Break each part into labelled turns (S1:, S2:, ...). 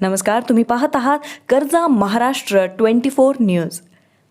S1: नमस्कार तुम्ही पाहत आहात कर्जा Maharashtra twenty four news.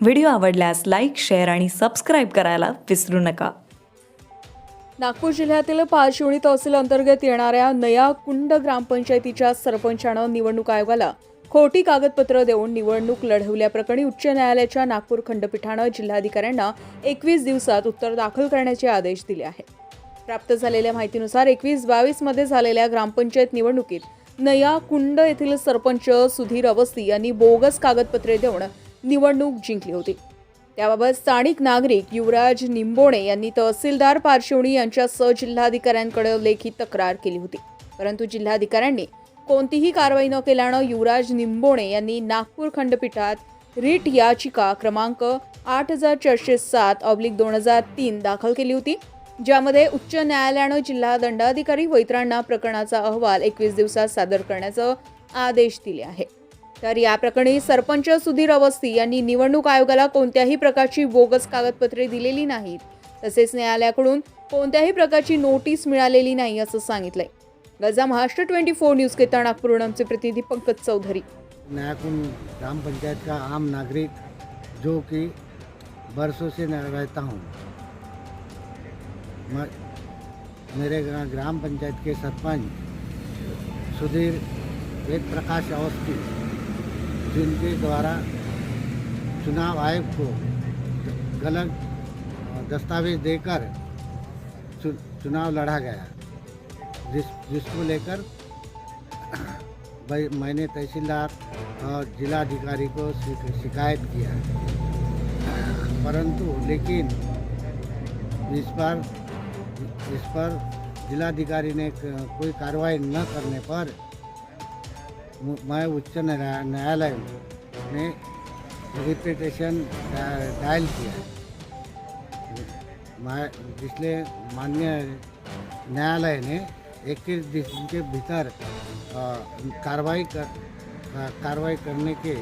S1: Video आवडल्यास लाईक शेअर आणि सबस्क्राईब करायला विसरू नका.
S2: नागपूर जिल्ह्यातील पाचशिवणी तहसील अंतर्गत येणाऱ्या नया कुंड ग्रामपंचायतीच्या सरपंचानं निवडणूक आयोगाला खोटी कागदपत्र देऊन निवडणूक लढवल्याप्रकरणी उच्च न्यायालयाच्या नागपूर खंडपीठानं जिल्हाधिकाऱ्यांना एकवीस दिवसात उत्तर दाखल करण्याचे आदेश दिले आहेत. प्राप्त झालेल्या माहितीनुसार एकवीस बावीसमध्ये झालेल्या ग्रामपंचायत निवडणुकीत नया कुंड येथील सरपंच सुधीर अवस्थी यांनी बोगस कागदपत्रे देऊन निवडणूक जिंकली होती. त्याबाबत स्थानिक नागरिक युवराज निंबोणे यांनी तहसीलदार पारशिवणी यांच्यासह जिल्हाधिकाऱ्यांकडे लेखी तक्रार केली होती. परंतु जिल्हाधिकाऱ्यांनी कोणतीही कारवाई न केल्यानं युवराज निंबोणे यांनी नागपूर खंडपीठात रीट याचिका क्रमांक आठ हजार चारशे सात ऑब्लिक दोन हजार तीन दाखल केली होती. ज्यामध्ये उच्च न्यायालयानं जिल्हा दंडाधिकारी वैत्रांना प्रकरणाचा अहवाल एकवीस दिवसात सादर करण्याचा आदेश दिले आहे. तर या प्रकरणी सरपंच सुधीर अवस्थी यांनी निवडणूक आयोगाला कोणत्याही प्रकारची बोगस कागदपत्रे दिलेली नाहीत. तसेच न्यायालयाकडून कोणत्याही प्रकारची नोटीस मिळालेली नाही असं सांगितलंय. गजा महाराष्ट्र ट्वेंटी फोर न्यूज के नागपूर आमचे प्रतिनिधी पंकज चौधरी.
S3: नयाकुंड ग्राम पंचायत का आम नागरिक जो कि बरसों से रहता हूँ। मेरे ग्राम पंचायत के सरपंच सुधीर वेद प्रकाश अवस्थी जिनके द्वारा चुनाव आयोग को गलत दस्तावेज़ देकर चुनाव लड़ा गया, जिस जिसको लेकर मैंने तहसीलदार और जिलाधिकारी को शिकायत किया। परंतु लेकिन इस पर इस पर जिलाधिकारी ने कोई कार्रवाई न करने पर मैं उच्च न्यायालय में रिपिटेशन डायल किया मैं इसलिए माननीय न्यायालय ने इक्कीस दिन के भीतर कार्रवाई कर कार्रवाई करने के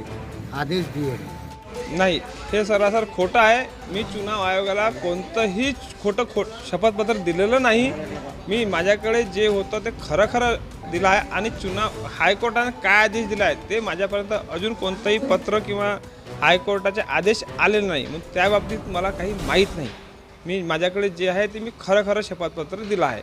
S3: आदेश दिए हैं।
S4: नाही हे सरासर खोटं आहे. मी चुनाव आयोगाला कोणतंही खोटं खो शपथपत्र दिलेलं नाही. मी माझ्याकडे जे होतं ते खरं खरं दिलं आहे आणि चुनाव हायकोर्टाने काय आदेश दिला आहे ते माझ्यापर्यंत अजून कोणतंही पत्र किंवा हायकोर्टाचे आदेश आलेले नाही. मग त्या बाबतीत मला काही माहीत नाही. मी माझ्याकडे जे आहे ते मी खरं खरं शपथपत्र दिलं आहे.